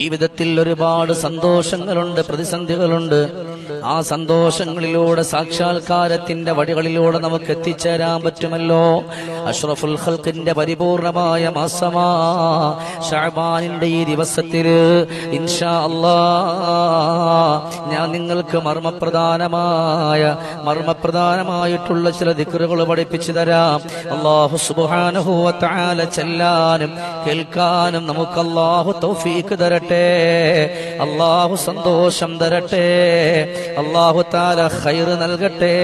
ജീവിതത്തിൽ ഒരുപാട് സന്തോഷങ്ങളുണ്ട് പ്രതിസന്ധികളുണ്ട്. ആ സന്തോഷങ്ങളിലൂടെ സാക്ഷാത്കാരത്തിന്റെ വടികളിലൂടെ നമുക്ക് എത്തിച്ചേരാൻ പറ്റുമല്ലോ. അഷ്റഫുൽ ഖൽക്കിന്റെ പരിപൂർണമായ മാസമാ ഷാബാനിന്റെ ഈ ദിവസത്തിൽ. ഇൻഷാ അല്ലാ ഞാൻ നിങ്ങൾക്ക് മർമ്മപ്രധാനമായ മർമ്മപ്രധാനമായിട്ടുള്ള ചില ദിക്കറുകൾ പഠിപ്പിച്ചു തരാം. അള്ളാഹു തആല ചെല്ലാനും കേൾക്കാനും നമുക്ക് അള്ളാഹു തൗഫീക്ക് തരട്ടെ. അള്ളാഹു സന്തോഷം തരട്ടെ. അള്ളാഹു താല ഹൈർ നൽകട്ടെ.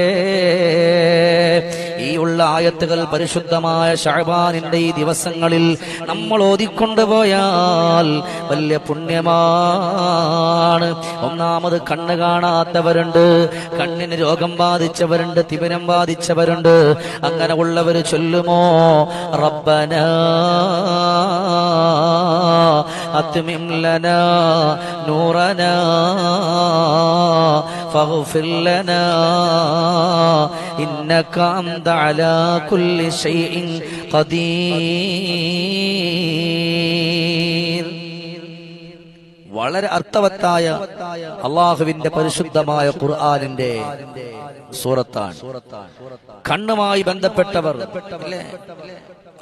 ഈ ഉള്ള ആയത്തുകൾ പരിശുദ്ധമായ ഷഹബാനിന്റെ ഈ ദിവസങ്ങളിൽ നമ്മൾ ഓതിക്കൊണ്ടുപോയാൽ വലിയ പുണ്യമാണ്. ഒന്നാമത് കണ്ണ് കാണാത്തവരുണ്ട് കണ്ണിന് രോഗം ബാധിച്ചവരുണ്ട് തിമിരം ബാധിച്ചവരുണ്ട്. അങ്ങനെ ഉള്ളവർ ചൊല്ലുമോ? റബ്ബന. أتمم لنا نورنا فاغفر لنا إنك أنت على كل شيء قدير വളരെ അർത്ഥവത്തായ അള്ളാഹുവിന്റെ പരിശുദ്ധമായ ഖുർആാനിന്റെ സൂറത്താണ് കണ്ണുമായി ബന്ധപ്പെട്ടവർ അല്ലേ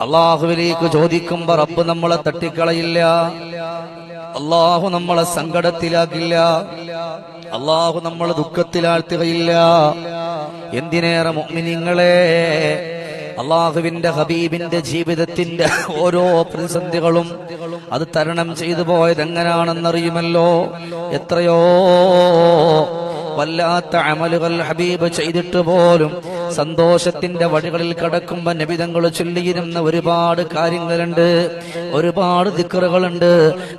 അള്ളാഹുവിലേക്ക് ചോദിക്കുമ്പോ റബ്ബ് നമ്മളെ തട്ടിക്കളയില്ല. അള്ളാഹു നമ്മളെ സങ്കടത്തിലാക്കില്ല. അള്ളാഹു നമ്മളെ ദുഃഖത്തിലാഴ്ത്തുകയില്ല. എന്തിനേറെ മുഅ്മിനീങ്ങളെ? അള്ളാഹുവിന്റെ ഹബീബിന്റെ ജീവിതത്തിന്റെ ഓരോ പ്രതിസന്ധികളും അത് തരണം ചെയ്തു പോയത് എത്രയോ വല്ലാത്ത അമലുകൾ ഹബീബ് ചെയ്തിട്ട് പോലും സന്തോഷത്തിന്റെ വഴികളിൽ കടക്കുമ്പോ നബിതങ്ങൾ ചൊല്ലിയിരുന്ന ഒരുപാട് കാര്യങ്ങളുണ്ട് ഒരുപാട് ദിക്കറുകളുണ്ട്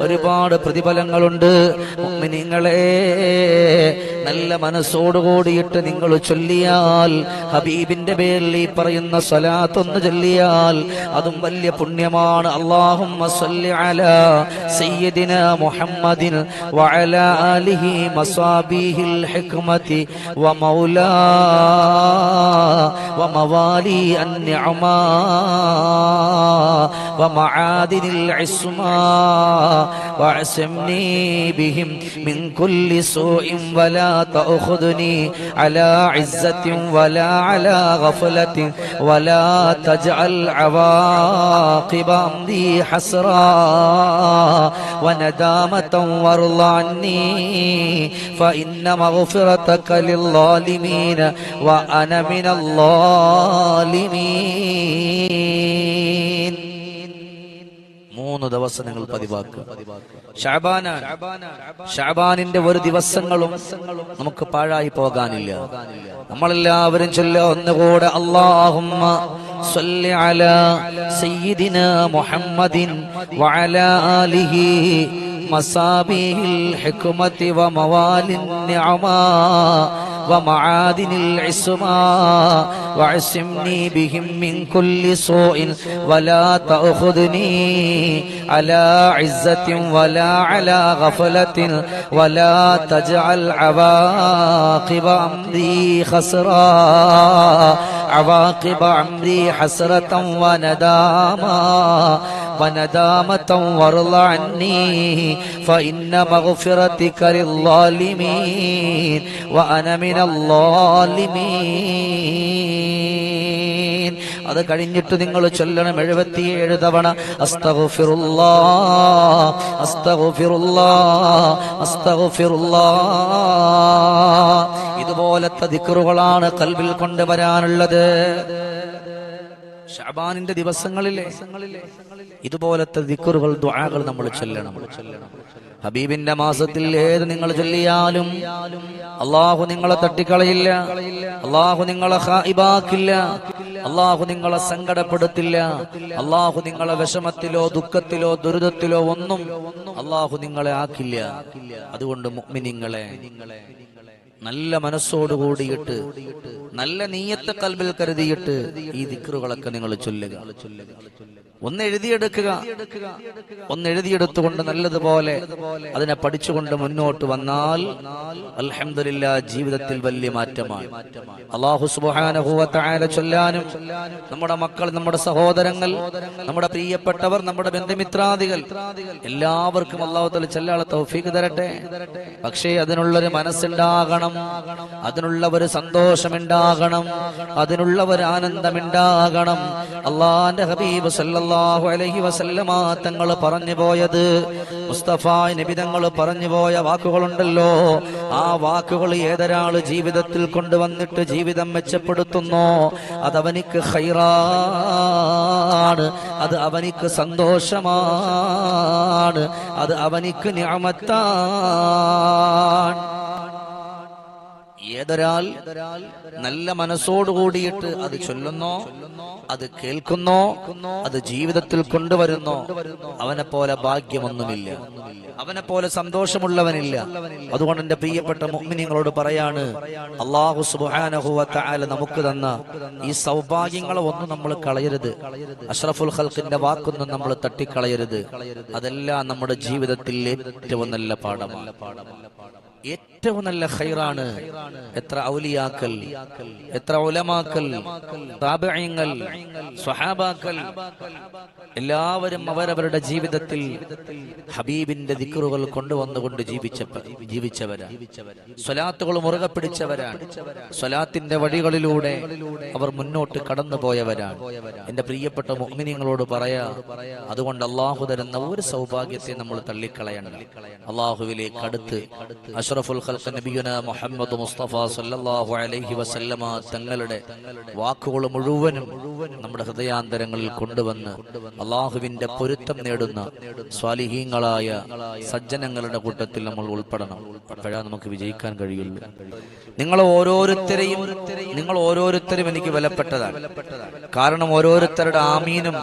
ഒരുപാട് പ്രതിഫലങ്ങളുണ്ട് നിങ്ങളെ നല്ല മനസ്സോടുകൂടിയിട്ട് നിങ്ങൾ ചൊല്ലിയാൽ ഹബീബിന്റെ പേരിൽ ഈ പറയുന്ന സ്വലാത്തൊന്ന് ചൊല്ലിയാൽ അതും വലിയ പുണ്യമാണ് അള്ളാഹും സയ്യിദിന മുഹമ്മദിൻ വഅല ആലിഹി മസാബിഹിൽ الحكمة ومولى وموالي النعماء ومعادن العصماء واعصمني بهم من كل سوء ولا تأخذني على عزة ولا على غفلة ولا تجعل عواقب أمري حسرا وندامة وارض عني فإن مغفرتك للظالمين وأنا من الظالمين മൂന്ന് ദിവസം നിങ്ങൾ പതിവാക്കുക ഷാബാന ഷാബാനിന്റെ ഒരു ദിവസങ്ങളും നമുക്ക് പാഴായി പോകാനില്ല നമ്മളെല്ലാവരും ചൊല്ല ഒന്നുകൂടെ അള്ളാഹുമ്മ صل على سيدنا محمد وعلى آله مصابيح الحكمة وموال النعماء ومعادن العصماء وعصمني بهم من كل سوء ولا تأخذني على عزة ولا على غفلة ولا تجعل عواقب أمري خسرا. عواقب أمري حسرة ونداما. وندامة وارض عني فإن مغفرتك للظالمين وأنا من الظالمين അത് കഴിഞ്ഞിട്ട് നിങ്ങൾ ചൊല്ലണം എഴുപത്തിയേഴ് തവണ അസ്തഗുഫിറുല്ലാ അസ്തഗുഫിറുല്ലാ അസ്തഗുഫിറുല്ലാ ഇതുപോലത്തെ ദിക്റുകളാണ് കൽവിൽ കൊണ്ടുവരാനുള്ളത് ഷാബാനിന്റെ ദിവസങ്ങളിലെ ഇതുപോലത്തെ ദിക്കറുകൾ ദ്വാകൾ നമ്മൾ ചൊല്ലണം. ഹബീബിന്റെ മാസത്തിൽ ഏത് നിങ്ങൾ ചൊല്ലിയാലും അള്ളാഹു നിങ്ങളെ തട്ടിക്കളയില്ല അള്ളാഹു നിങ്ങളെ ഹായിബാക്കില്ല അള്ളാഹു നിങ്ങളെ സങ്കടപ്പെടുത്തില്ല അള്ളാഹു നിങ്ങളെ വിഷമത്തിലോ ദുഃഖത്തിലോ ദുരിതത്തിലോ ഒന്നും അള്ളാഹു നിങ്ങളെ ആക്കില്ല. അതുകൊണ്ട് മുഅ്മിനീങ്ങളെ നല്ല മനസ്സോടുകൂടിയിട്ട് നല്ല നീയത്തെ കൽബിൽ കരുതിയിട്ട് ഈ ദിക്റുകളൊക്കെ നിങ്ങൾ ചൊല്ലുക. ഒന്ന് എഴുതിയെടുക്കുക ഒന്ന് എഴുതിയെടുത്തുകൊണ്ട് നല്ലതുപോലെ അതിനെ പഠിച്ചുകൊണ്ട് മുന്നോട്ട് വന്നാൽ അലഹമില്ല ജീവിതത്തിൽ വലിയ മാറ്റമാണ്. അള്ളാഹു ചൊല്ലാനും നമ്മുടെ മക്കൾ നമ്മുടെ സഹോദരങ്ങൾ നമ്മുടെ പ്രിയപ്പെട്ടവർ നമ്മുടെ ബന്ധുമിത്രാദികൾ എല്ലാവർക്കും അള്ളാഹു ചെല്ലാളെ തൗഫീഖ് തരട്ടെ. പക്ഷേ അതിനുള്ളൊരു മനസ്സുണ്ടാകണം അതിനുള്ള ഒരു സന്തോഷമുണ്ടാകണം അതിനുള്ള ഒരു ആനന്ദമുണ്ടാകണം അള്ളാന്റെ ഹബീബ് സല്ലല്ലാഹു അലൈഹി വസല്ലമ തങ്ങൾ പറഞ്ഞു പോയത് മുസ്തഫ നബി തങ്ങൾ പറഞ്ഞു പോയ വാക്കുകളുണ്ടല്ലോ. ആ വാക്കുകൾ ഏതൊരാൾ ജീവിതത്തിൽ കൊണ്ടുവന്നിട്ട് ജീവിതം മെച്ചപ്പെടുത്തുന്നോ? അതവനിക്ക് ഹൈറാണ് അത് അവനിക്ക് സന്തോഷമാണ്. അത് അവനിക്ക് ഞാമത്താണ് ഏതൊരാൾ നല്ല മനസ്സോട് കൂടിയിട്ട് അത് ചൊല്ലുന്നോ അത് കേൾക്കുന്നോ അത് ജീവിതത്തിൽ കൊണ്ടുവരുന്നോ അവനെ പോലെ ഭാഗ്യമൊന്നുമില്ല. അവനെ പോലെ സന്തോഷമുള്ളവനില്ല. അതുകൊണ്ട് എന്റെ പ്രിയപ്പെട്ട മുഅ്മിനീങ്ങളോട് പറയാണ് അള്ളാഹു തആല നമുക്ക് തന്ന ഈ സൗഭാഗ്യങ്ങളെ ഒന്നും നമ്മൾ കളയരുത്. അഷ്റഫുൽ ഹൽക്കിന്റെ വാക്കൊന്നും നമ്മൾ തട്ടിക്കളയരുത്. അതെല്ലാം നമ്മുടെ ജീവിതത്തിൽ ഏറ്റവും നല്ല പാഠമാണ്. ഏറ്റവും നല്ല ഹൈറാണ് എത്ര ഔലിയാക്കൽ എത്ര ഉലമാക്കൽ താബിഈങ്ങൾ സ്വഹാബാക്കൽ എല്ലാവരും അവരവരുടെ ജീവിതത്തിൽ ഹബീബിന്റെ ദിക്കറുകൾ കൊണ്ടുവന്നുകൊണ്ട് ജീവിച്ച ജീവിച്ചവരാ. സ്വലാത്തുകൾ മുറുകെ പിടിച്ചവരാണ് സ്വലാത്തിന്റെ വഴികളിലൂടെ അവർ മുന്നോട്ട് കടന്നു പോയവരാണ് എന്റെ പ്രിയപ്പെട്ട മുഅ്മിനീങ്ങളോട് പറയാ അതുകൊണ്ട് അള്ളാഹു തരുന്ന ഒരു സൗഭാഗ്യത്തെ നമ്മൾ തള്ളിക്കളയണം അള്ളാഹുവിലേക്ക് അടുത്ത് അഷ്റഫുൽ നബിയുന മുഹമ്മദ് മുസ്തഫ സല്ലല്ലാഹു അലൈഹി വസല്ലമ തങ്ങളുടെ വാക്കുകൾ മുഴുവനും നമ്മുടെ ഹൃദയാന്തരങ്ങളിൽ കൊണ്ടുവന്ന് അള്ളാഹുവിന്റെ പൊരുത്തം നേടുന്ന സ്വാലിഹീങ്ങളായ സജ്ജനങ്ങളുടെ കൂട്ടത്തിൽ നമ്മൾ ഉൾപ്പെടണം. അപ്പോഴാണ് നമുക്ക് വിജയിക്കാൻ കഴിയുള്ളൂ. നിങ്ങൾ ഓരോരുത്തരെയും നിങ്ങൾ ഓരോരുത്തരും എനിക്ക് വിലപ്പെട്ടതാണ്. കാരണം ഓരോരുത്തരുടെ ആമീനും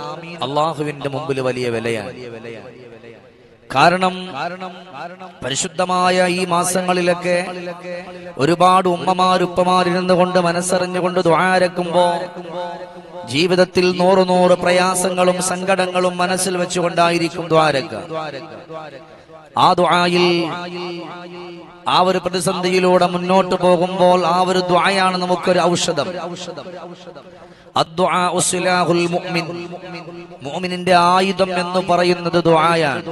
അള്ളാഹുവിന്റെ മുമ്പിൽ വലിയ വിലയാണ്. കാരണം പരിശുദ്ധമായ ഈ മാസങ്ങളിലൊക്കെ ഒരുപാട് ഉമ്മമാരുപ്പമാരിരുന്നു കൊണ്ട് മനസ്സറിഞ്ഞുകൊണ്ട് ദ്വാരക്കുമ്പോ ജീവിതത്തിൽ നൂറ് നൂറ് പ്രയാസങ്ങളും സങ്കടങ്ങളും മനസ്സിൽ വെച്ചുകൊണ്ടായിരിക്കും ദ്വാരക്ക ആ ദ്വായിൽ ആ ഒരു പ്രതിസന്ധിയിലൂടെ മുന്നോട്ട് പോകുമ്പോൾ ആ ഒരു ദ്വായാണ് നമുക്കൊരു ഔഷധം. ഔഷധം സിലാഹുൽ മുഅ്മിൻ. മുഅ്മിനിന്റെ ആയുധം എന്ന് പറയുന്നത് ദുആയാണ്.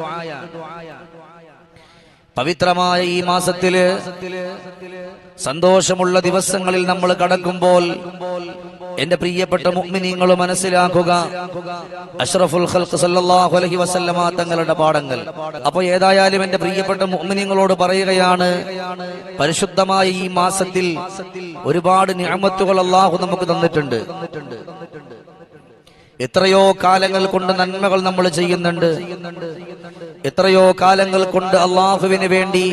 പവിത്രമായ ഈ മാസത്തിൽ സന്തോഷമുള്ള ദിവസങ്ങളിൽ നമ്മൾ കടക്കുമ്പോൾ എന്റെ പ്രിയപ്പെട്ട മുഅ്മിനീങ്ങൾ മനസ്സിലാക്കുക. അഷ്റഫുൽ ഖൽഖ് സല്ലല്ലാഹു അലൈഹി വസല്ലമ തങ്ങളുടെ പാഠങ്ങൾ. അപ്പോൾ ഏതായാലും എന്റെ പ്രിയപ്പെട്ട മുഅ്മിനീങ്ങളോട് പറയുകയാണ് പരിശുദ്ധമായ ഈ മാസത്തിൽ ഒരുപാട് നിഅമത്തുകൾ അള്ളാഹു നമുക്ക് തന്നിട്ടുണ്ട്. എത്രയോ കാലങ്ങൾ കൊണ്ട് നന്മകൾ നമ്മൾ ചെയ്യുന്നുണ്ട്. എത്രയോ കാലങ്ങൾ കൊണ്ട് അള്ളാഹുവിന് വേണ്ടി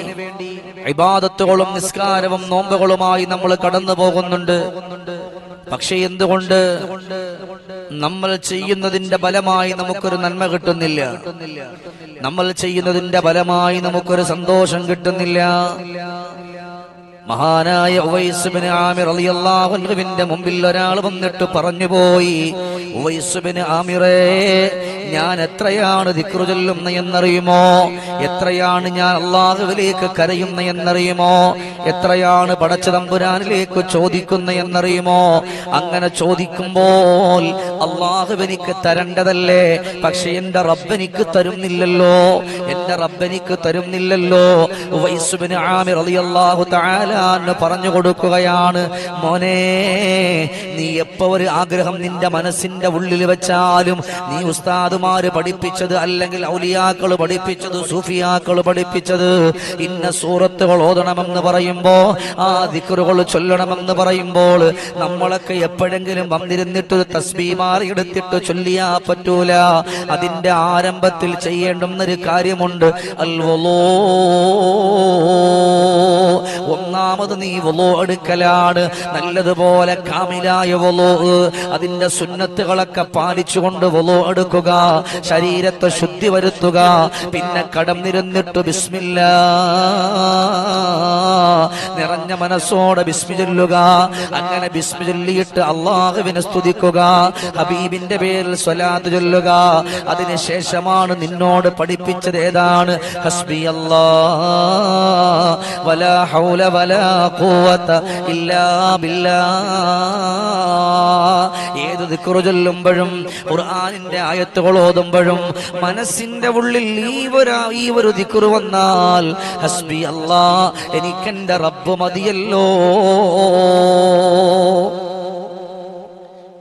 ഇബാദത്തുകളും നിസ്കാരവും നോമ്പുകളുമായി നമ്മൾ കടന്നു പോകുന്നുണ്ട് പക്ഷെ എന്തുകൊണ്ട് നമ്മൾ ചെയ്യുന്നതിന്റെ ഫലമായി നമുക്കൊരു നന്മ കിട്ടുന്നില്ല? നമ്മൾ ചെയ്യുന്നതിന്റെ ഫലമായി നമുക്കൊരു സന്തോഷം കിട്ടുന്നില്ല? മഹാനായ ഉവൈസുബിന് ആമിർ അലി അൻഹുവിന്റെ മുമ്പിൽ ഒരാൾ വന്നിട്ട് പറഞ്ഞു പോയി ഉവൈസുബിന് ആമിറേ ഞാൻ എത്രയാണ് ദിക്റു ചൊല്ലുന്ന എന്നറിയുമോ? എത്രയാണ് ഞാൻ അള്ളാഹുവിലേക്ക് കരയുന്ന എന്നറിയുമോ? എത്രയാണ് പടച്ച തമ്പുരാനിലേക്ക് ചോദിക്കുന്ന എന്നറിയുമോ? അങ്ങനെ ചോദിക്കുമ്പോൾ അള്ളാഹുവിനിക്ക് തരേണ്ടതല്ലേ? പക്ഷെ എന്റെ റബ്ബനിക്ക് തരുന്നില്ലല്ലോ. എന്റെ റബ്ബനിക്ക് തരുന്നില്ലല്ലോ. ഉവൈസുബിന് ആമിർ അലി അള്ളാഹു തആല എന്ന് പറഞ്ഞു കൊടുക്കുകയാണ്. മോനെ നീ എപ്പോ ഒരു ആഗ്രഹം നിന്റെ മനസ്സിന്റെ ഉള്ളിൽ വെച്ചാലും നീ ഉസ്താദുമാര് പഠിപ്പിച്ചത് അല്ലെങ്കിൽ ഔലിയാക്കൾ പഠിപ്പിച്ചത് സൂഫിയാക്കൾ പഠിപ്പിച്ചത് ഇന്ന സൂറത്തുകൾ ഓതണമെന്ന് പറയുമ്പോ ആ ദിക്കറുകൾ ചൊല്ലണമെന്ന് പറയുമ്പോൾ നമ്മളൊക്കെ എപ്പോഴെങ്കിലും വന്നിരുന്നിട്ട് തസ്ബീ മാറിയെടുത്തിട്ട് ചൊല്ലിയാ പറ്റൂല. അതിന്റെ ആരംഭത്തിൽ ചെയ്യേണ്ടുന്നൊരു കാര്യമുണ്ട്. അൽവലോ. ഒന്നാമത് നീ വലോ എടുക്കലാണ്. നല്ലതുപോലെ കാമിലായ വലോ അതിന്റെ സുന്നത്തുകളൊക്കെ പാലിച്ചുകൊണ്ട് വലോ എടുക്കുക. ശരീരത്തെ ശുദ്ധി വരുത്തുക പിന്നെ കടം കടന്നിരുന്നിട്ട് ബിസ്മില്ല. നിറഞ്ഞ മനസ്സോടെ ബിസ്മി ചൊല്ലുക അങ്ങനെ ബിസ്മി ചൊല്ലിയിട്ട് അള്ളാഹുവിനെ സ്തുതിക്കുക. ഹബീബിന്റെ പേരിൽ സ്വലാത്ത് ചൊല്ലുക. അതിനുശേഷമാണ് നിന്നോട് പഠിപ്പിച്ചത് ഏതാണ്? ഹസ്ബി അല്ലാ വല ഹൗല വലാ ഏത് ദിക്റു ചൊല്ലുമ്പോഴും ഖുർആനിന്റെ ആയത്തുകൾ ഓതുമ്പോഴും മനസ്സിന്റെ ഉള്ളിൽ ഈ ഒരു ഈ ഒരു വന്നാൽ ഹസ്ബി അല്ലാ എനിക്കെന്റെ റബ്ബ് മതിയല്ലോ.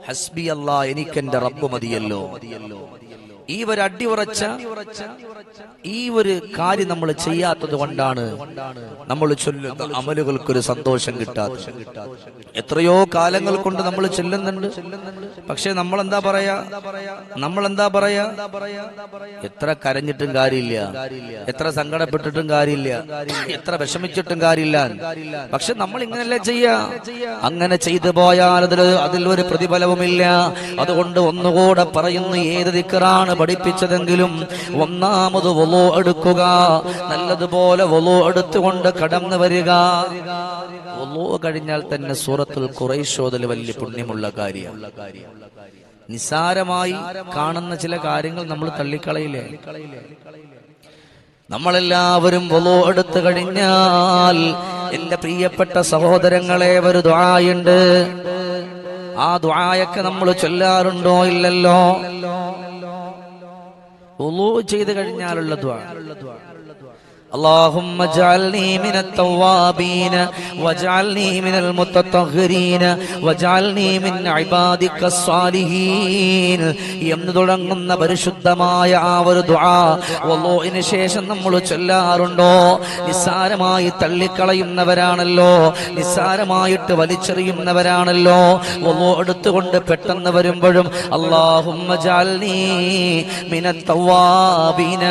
ഹസ്ബി അല്ലാ എനിക്കെന്റെ റബ്ബ് മതിയല്ലോ മതിയല്ലോ. ഈ ഒരു അടിയുറച്ച ഈ ഒരു കാര്യം നമ്മൾ ചെയ്യാത്തത് കൊണ്ടാണ് നമ്മൾ ചൊല്ലുന്ന അമലുകൾക്കൊരു സന്തോഷം കിട്ടാത്തത്. എത്രയോ കാലങ്ങൾ കൊണ്ട് നമ്മൾ ചെല്ലുന്നുണ്ട്. പക്ഷെ നമ്മൾ എന്താ പറയാ? നമ്മൾ എന്താ പറയാ? എത്ര കരഞ്ഞിട്ടും കാര്യമില്ല. എത്ര സങ്കടപ്പെട്ടിട്ടും കാര്യമില്ല. എത്ര വിഷമിച്ചിട്ടും കാര്യമില്ല. പക്ഷെ നമ്മൾ ഇങ്ങനെയല്ലേ ചെയ്യാ? അങ്ങനെ ചെയ്തു പോയാൽ അതിൽ അതിൽ ഒരു പ്രതിഫലവുമില്ല. അതുകൊണ്ട് ഒന്നുകൂടെ പറയുന്നു ഏത് ദിക്കറാണ് പഠിപ്പിച്ചതെങ്കിലും ഒന്നാമത് വൊലോ എടുക്കുക നല്ലതുപോലെ വൊലോ എടുത്തുകൊണ്ട് കടന്നു വരിക. വൊലോ കഴിഞ്ഞാൽ തന്നെ സൂറത്തുൽ കുറേശോതൽ വലിയ പുണ്യമുള്ള കാര്യം നിസാരമായി കാണുന്ന ചില കാര്യങ്ങൾ നമ്മൾ തള്ളിക്കളയില്ലേ? നമ്മളെല്ലാവരും വൊലോ എടുത്തു കഴിഞ്ഞാൽ എന്റെ പ്രിയപ്പെട്ട സഹോദരങ്ങളെ ഒരു ദ്വായുണ്ട് ആ ദ്വായൊക്കെ നമ്മൾ ചൊല്ലാറുണ്ടോ ഇല്ലല്ലോ? വുളൂ ചെയ്ത് കഴിഞ്ഞാലുള്ള اللهم اجعلني من التوابين واجعلني من المتطهرين واجعلني من عبادك الصالحين. എന്ന് തുടങ്ങുന്ന പരിശുദ്ധമായ ആ ഒരു ദുആ വള്ളോഹിന് ശേഷം നമ്മൾ ചൊല്ലാറുണ്ടോ? നിസ്സാരമായി തള്ളിക്കളയുന്നവരാണല്ലോ. നിസ്സാരമായിട്ട് വലിച്ചെറിയുന്നവരാണല്ലോ. വള്ളോ എടുത്തുകൊണ്ട് പെട്ടെന്ന് വരുമ്പോഴും അള്ളാഹുമ്മ ജാൽനീ മിനത്തവാബിന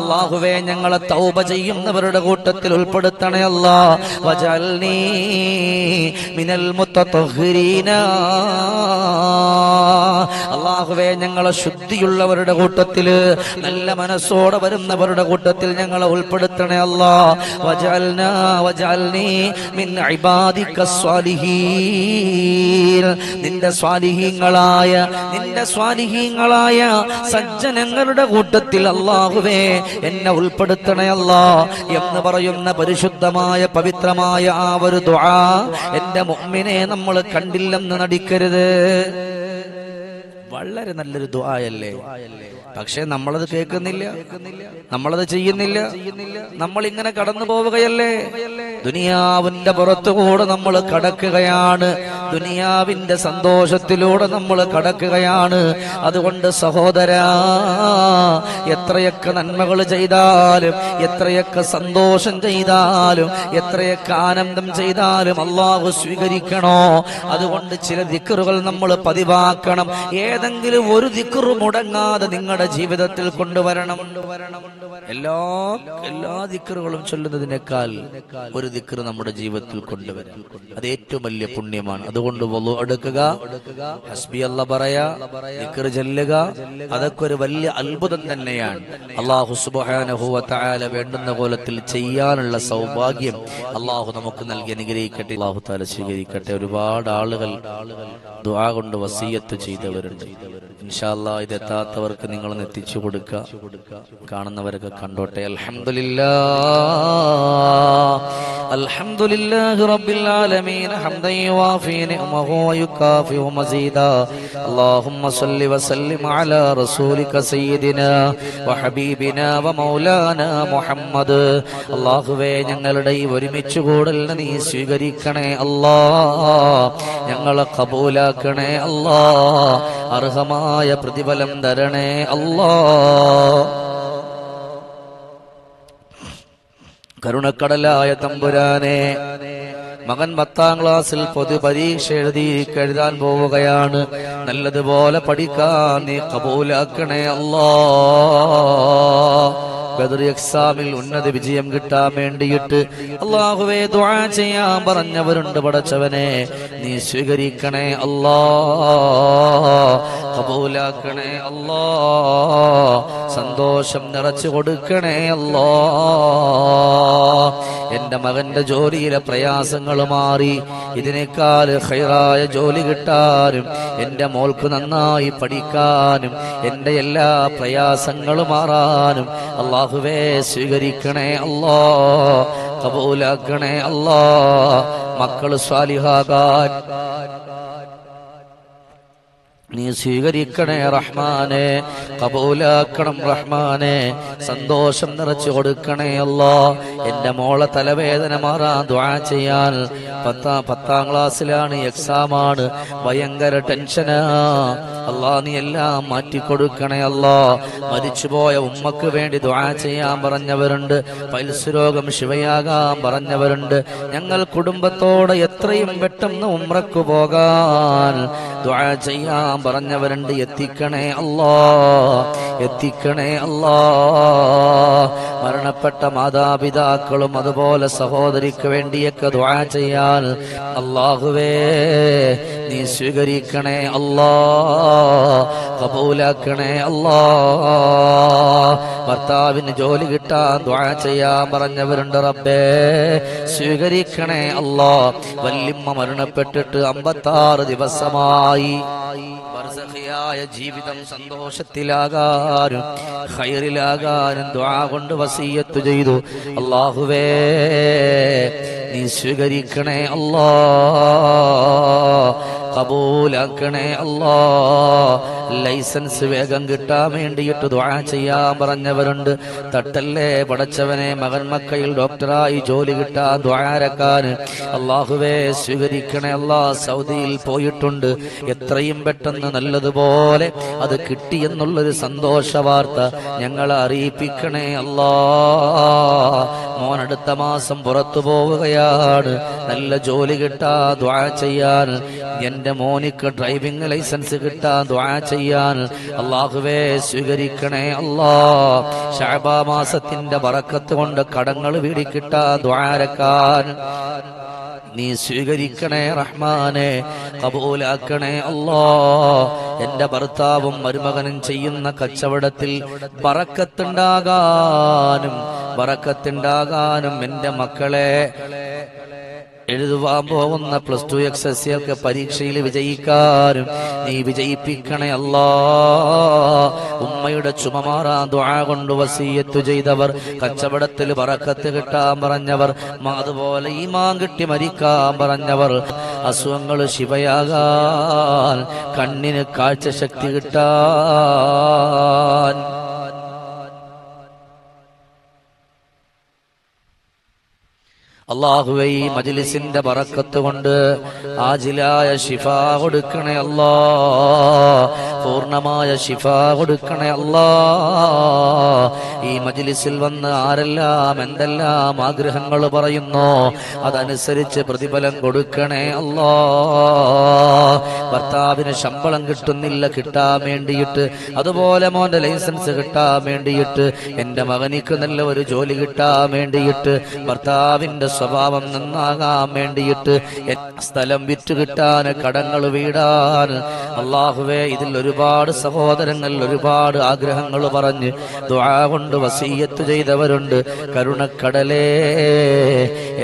അള്ളാഹു അള്ളാഹുവേ ഞങ്ങളെ തൗബ ചെയ്യുന്നവരുടെ കൂട്ടത്തിൽ ഉൾപ്പെടുത്തണേ അല്ലാ. അള്ളാഹുവേ ഞങ്ങളെ ശുദ്ധിയുള്ളവരുടെ കൂട്ടത്തിൽ നല്ല മനസ്സോടെ വരുന്നവരുടെ കൂട്ടത്തിൽ ഞങ്ങളെ ഉൾപ്പെടുത്തണേ മിൻ നിന്റെ സ്വാലിഹീങ്ങളായ നിന്റെ സ്വാലിഹീങ്ങളായ സജ്ജനങ്ങളുടെ കൂട്ടത്തിൽ അള്ളാഹുവേ എന്നെ ഉൾപ്പെടുത്തണേ അല്ലാ എന്ന് പറയുന്ന പരിശുദ്ധമായ പവിത്രമായ ആ ഒരു ദുആ എന്റെ മുമ്മിനെ നമ്മൾ കണ്ടില്ലെന്ന് നടിക്കരുത്. വളരെ നല്ലൊരു ദുആയല്ലേ? പക്ഷെ നമ്മളത് കേൾക്കുന്നില്ല. നമ്മളത് ചെയ്യുന്നില്ല. നമ്മൾ ഇങ്ങനെ കടന്നു പോവുകയല്ലേ ദുനിയാവിന്റെ പുറത്തുകൂടെ നമ്മൾ കടക്കുകയാണ്. ദുനിയാവിന്റെ സന്തോഷത്തിലൂടെ നമ്മൾ കടക്കുകയാണ്. അതുകൊണ്ട് സഹോദര എത്രയൊക്കെ നന്മകൾ ചെയ്താലും എത്രയൊക്കെ സന്തോഷം ചെയ്താലും എത്രയൊക്കെ ആനന്ദം ചെയ്താലും അള്ളാഹു സ്വീകരിക്കണോ? അതുകൊണ്ട് ചില ദിക്കറുകൾ നമ്മൾ പതിവാക്കണം. ഏതെങ്കിലും ഒരു ദിക്കറു മുടങ്ങാതെ നിങ്ങളുടെ ജീവിതത്തിൽ കൊണ്ടുവരണം. എല്ലാ എല്ലാ ദിക്കറുകളും ചൊല്ലുന്നതിനേക്കാൾ ഒരു ദിക്കറ് നമ്മുടെ ജീവിതത്തിൽ കൊണ്ടുവരണം അത് ഏറ്റവും വലിയ പുണ്യമാണ്. അതുകൊണ്ട് വലു എടുക്കുക. ഹസ്ബി അല്ല പറയാ ചെല്ലുക. അതൊക്കെ ഒരു വലിയ അത്ഭുതം തന്നെയാണ്. അള്ളാഹു സുബാനഹുവ തആല വേണ്ടുന്ന കോലത്തിൽ ചെയ്യാനുള്ള സൗഭാഗ്യം അള്ളാഹു നമുക്ക് നൽകി അനുഗ്രഹിക്കട്ടെ. അള്ളാഹു താല സ്വീകരിക്കട്ടെ. ഒരുപാട് ആളുകൾ ദുആ കൊണ്ട് വസീയത്ത് ചെയ്തവരുണ്ട്. ഇൻഷാല്ലാ ഇത് എത്താത്തവർക്ക് നിങ്ങൾ എത്തിച്ചു കൊടുക്കുക. കാണുന്നവരൊക്കെ കണ്ടോട്ടെ. അൽഹംദുലില്ലാ അൽഹംദുലില്ലാഹി റബ്ബിൽ ആലമീൻ. മസീദ. അല്ലാഹുമ്മ സല്ലി വസല്ലിം അലാ റസൂലിക സയ്യിദിനാ മുഹമ്മദ്. അല്ലാഹുവേ ഞങ്ങളുടെ ഈ ഒരുമിച്ച് കൂടൽ നീ സ്വീകരിക്കണേ അല്ലാ ഞങ്ങളെ കബൂലാക്കണേ അല്ലാ അർഹമായ പ്രതിഫലം തരണേ അല്ലാ. കരുണക്കടലായ തമ്പുരാനെ. മകൻ പത്താം ക്ലാസ്സിൽ പൊതുപരീക്ഷ എഴുതി കഴുതാൻ പോവുകയാണ്. നല്ലതുപോലെ പഠിക്കാൻ നീ കബൂലാക്കണേ അല്ലാ. എക്സാമിൽ ഉന്നത വിജയം കിട്ടാൻ വേണ്ടിയിട്ട് അള്ളാഹുവേ ചെയ്യാൻ പറഞ്ഞവരുണ്ട് പടച്ചവനെ. നീ സ്വീകരിക്കണേ അല്ലാ. കബൂലാക്കണേ അല്ലാ. സന്തോഷം നിറച്ചു കൊടുക്കണേ അല്ലാ. എന്റെ മകന്റെ ജോലിയിലെ പ്രയാസങ്ങൾ മാറി. ഇതിനേക്കാൾ ഹൈറായ ജോലി കിട്ടാനും എന്റെ മോൾക്ക് നന്നായി പഠിക്കാനും എന്റെ എല്ലാ പ്രയാസങ്ങളും മാറാനും അള്ളാഹുവേ സ്വീകരിക്കണേ അല്ലോ കബൂലാക്കണേ അല്ലോ മക്കൾ സ്വാലിഹാകാൻ. നീ സ്വീകരിക്കണേ റഹ്മാനെ കബൂലാക്കണം റഹ്മാനെ സന്തോഷം നിറച്ചു കൊടുക്കണേ അല്ലോ. എന്റെ മോളെ തലവേദന മാറാൻ ദ്വാ ചെയ്യാൻ. പത്താം പത്താം ക്ലാസ്സിലാണ് എക്സാമാണ്. ഭയങ്കര ടെൻഷനാ. അല്ലാ നീ എല്ലാം മാറ്റിക്കൊടുക്കണേ അല്ലോ. മരിച്ചുപോയ ഉമ്മക്ക് വേണ്ടി ദ്വാ ചെയ്യാൻ പറഞ്ഞവരുണ്ട്. പൈൽസ് രോഗം ശിവയാകാൻ പറഞ്ഞവരുണ്ട്. ഞങ്ങൾ കുടുംബത്തോടെ എത്രയും പെട്ടെന്ന് ഉമ്രക്ക് പോകാൻ ദ്വാ ചെയ്യാൻ പറഞ്ഞവരുണ്ട് എത്തിക്കണേ അല്ലാ എത്തിക്കണേ അല്ലാ മരണപ്പെട്ട മാതാപിതാക്കളും അതുപോലെ സഹോദരിക്ക് വേണ്ടിയൊക്കെ ദ്വാ ചെയ്യാൻ അള്ളാഹുവേ നീ സ്വീകരിക്കണേ അല്ലാ കബൂലാക്കണേ അല്ലാ. ഭർത്താവിന് ജോലി കിട്ടാൻ ദ്വാ ചെയ്യാൻ പറഞ്ഞവരുണ്ട് റബ്ബേ സ്വീകരിക്കണേ അല്ലാ. വല്യമ്മ മരണപ്പെട്ടിട്ട് അമ്പത്താറ് ദിവസമായി. ബർസഖിയായ ജീവിതം സന്തോഷത്തിലാകാനും ഹൈറിലാകാനും ദ്വാ കൊണ്ട് വസീയത്ത് ചെയ്തു. അള്ളാഹുവേ നീ സ്വീകരിക്കണേ അല്ലാ കബൂലാക്കണേ അല്ലാ. ലൈസൻസ് വേഗം കിട്ടാൻ വേണ്ടിയിട്ട് ദ്വാ ചെയ്യാൻ പറഞ്ഞവരുണ്ട്. തട്ടല്ലേ പടച്ചവനെ മകൻ മക്കയിൽ ഡോക്ടറായി ജോലി കിട്ടാൻ ദ്വാരക്കാന് അള്ളാഹുവേ സ്വീകരിക്കണേ അല്ലാ. സൗദിയിൽ പോയിട്ടുണ്ട്. എത്രയും പെട്ടെന്ന് നല്ലതുപോലെ അത് കിട്ടിയെന്നുള്ളൊരു സന്തോഷ വാർത്ത ഞങ്ങളെ അറിയിപ്പിക്കണേ അല്ലാ. മോൻ അടുത്ത മാസം പുറത്തു പോവുകയാണ്. നല്ല ജോലി കിട്ടാ ദ്വാ ചെയ്യാൻ. എന്റെ മോനിക്ക് ഡ്രൈവിംഗ് ലൈസൻസ് കിട്ടാൻ ദ്വാ ചെയ്യാൻ അള്ളാഹുവേ സ്വീകരിക്കണേ അല്ലാ. ഷാബാ മാസത്തിന്റെ വറക്കത്ത് കൊണ്ട് കടങ്ങൾ വീടി വീടിക്കിട്ടാ ദ്വാരക്കാൻ നീ സ്വീകരിക്കണേ റഹ്മാനെ കബൂലാക്കണേ അല്ലാ. എന്റെ ഭർത്താവും മരുമകനും ചെയ്യുന്ന കച്ചവടത്തിൽ പറക്കത്തുണ്ടാകാനും പറക്കത്തുണ്ടാകാനും എന്റെ മക്കളെ എഴുതുവാൻ പോകുന്ന plus two X S C ഒക്കെ പരീക്ഷയിൽ വിജയിക്കാനും നീ വിജയിപ്പിക്കണേ അല്ലാ. ഉമ്മയുടെ ചുമ മാറാൻ ദ്വാ കൊണ്ട് വസീയത്ത് ചെയ്തവർ കച്ചവടത്തിൽ പറക്കത്ത് കിട്ടാൻ പറഞ്ഞവർ അതുപോലെ ഈ മാൻ കിട്ടി മരിക്കാൻ പറഞ്ഞവർ. അസുഖങ്ങൾ ശിവയാകാൻ കണ്ണിന് കാഴ്ച ശക്തി കിട്ടാൻ അള്ളാഹുവെ ഈ മജിലിസിന്റെ ബറക്കത്ത് കൊണ്ട് ആജിലായ ശിഫ കൊടുക്കണേ അല്ലാ. പൂർണമായ ശിഫ കൊടുക്കണേ അല്ലാ. ഈ മജിലിസിൽ വന്ന് ആരെല്ലാം എന്തെല്ലാം ആഗ്രഹങ്ങൾ പറയുന്നോ അതനുസരിച്ച് പ്രതിഫലം കൊടുക്കണേ അല്ലാ. ഭർത്താവിന് ശമ്പളം കിട്ടുന്നില്ല കിട്ടാൻ വേണ്ടിയിട്ട്. അതുപോലെ മോന്റെ ലൈസൻസ് കിട്ടാൻ വേണ്ടിയിട്ട്. എന്റെ മകനിക്ക് നല്ല ഒരു ജോലി കിട്ടാൻ വേണ്ടിയിട്ട്. ഭർത്താവിന്റെ സ്വഭാവം നന്നാകാൻ വേണ്ടിയിട്ട് സ്ഥലം വിറ്റ് കിട്ടാൻ കടങ്ങൾ വീടാൻ. അള്ളാഹുവേ ഇതിൽ ഒരുപാട് സഹോദരങ്ങൾ ഒരുപാട് ആഗ്രഹങ്ങൾ പറഞ്ഞ് ദ്വാ കൊണ്ട് വസീയത്ത് ചെയ്തവരുണ്ട്. കരുണക്കടലേ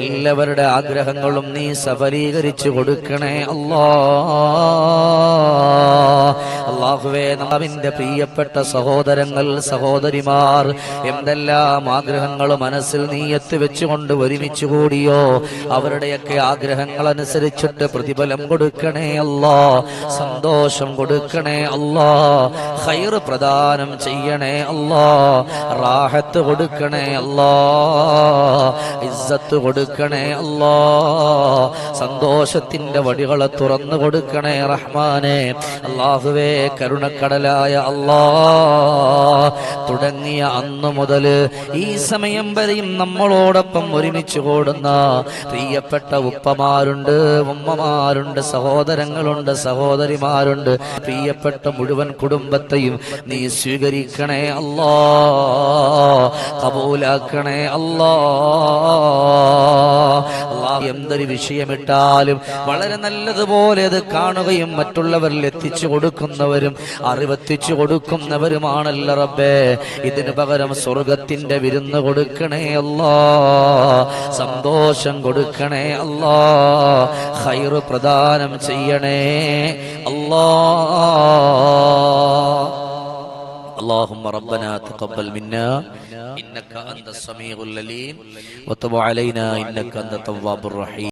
എല്ലാവരുടെ ആഗ്രഹങ്ങളും നീ സഫലീകരിച്ചു കൊടുക്കണേ അല്ലാ. അള്ളാഹുവേ നാവിന്റെ പ്രിയപ്പെട്ട സഹോദരങ്ങൾ സഹോദരിമാർ എന്തെല്ലാം ആഗ്രഹങ്ങൾ മനസ്സിൽ നീയത്ത് വെച്ചുകൊണ്ട് ഒരുമിച്ച് കൂടിയോ? അവരുടെയൊക്കെ ആഗ്രഹങ്ങൾ അനുസരിച്ചിട്ട് പ്രതിഫലം കൊടുക്കണേ അല്ലാ സന്തോഷം കൊടുക്കണേ അല്ലാ ഹൈർ പ്രദാനം ചെയ്യണേ അല്ലാ റാഹത്ത് കൊടുക്കണേ അല്ലാ ഇസ്സത്ത് കൊടുക്കണേ അല്ലാ സന്തോഷത്തിന്റെ വടികളെ തുറന്നു കൊടുക്കണേ റഹ്മാനെ. അള്ളാഹുവേ കരുണക്കടലായ അള്ളാ. തുടങ്ങിയ അന്നു മുതൽ ഈ സമയം വരെയും നമ്മളോടൊപ്പം ഒരുമിച്ച് കൂടുന്ന പ്രിയപ്പെട്ട ഉപ്പമാരുണ്ട് ഉമ്മമാരുണ്ട് സഹോദരങ്ങളുണ്ട് സഹോദരിമാരുണ്ട്. പ്രിയപ്പെട്ട മുഴുവൻ കുടുംബത്തെയും നീ സ്വീകരിക്കണേ അല്ലാ കബൂലാക്കണേ അല്ലാ എന്തൊരു വിഷയമിട്ടാലും വളരെ നല്ലതുപോലെ അത് കാണുകയും മറ്റുള്ളവരിൽ എത്തിച്ചു കൊടുക്കുന്നവരും അറിവെത്തിച്ചു കൊടുക്കുന്നവരുമാണല്ലോ റബ്ബേ ഇതിനു പകരം സ്വർഗത്തിന്റെ വിരുന്ന് കൊടുക്കണേ അല്ലാ സന്തോഷം കൊടുക്കണേ അല്ലാ ഹൈറ് പ്രദാനം ചെയ്യണേ അല്ലാ اللهم ربنا تقبل منا إنك أنت السميع العليم وتب علينا إنك أنت التواب الرحيم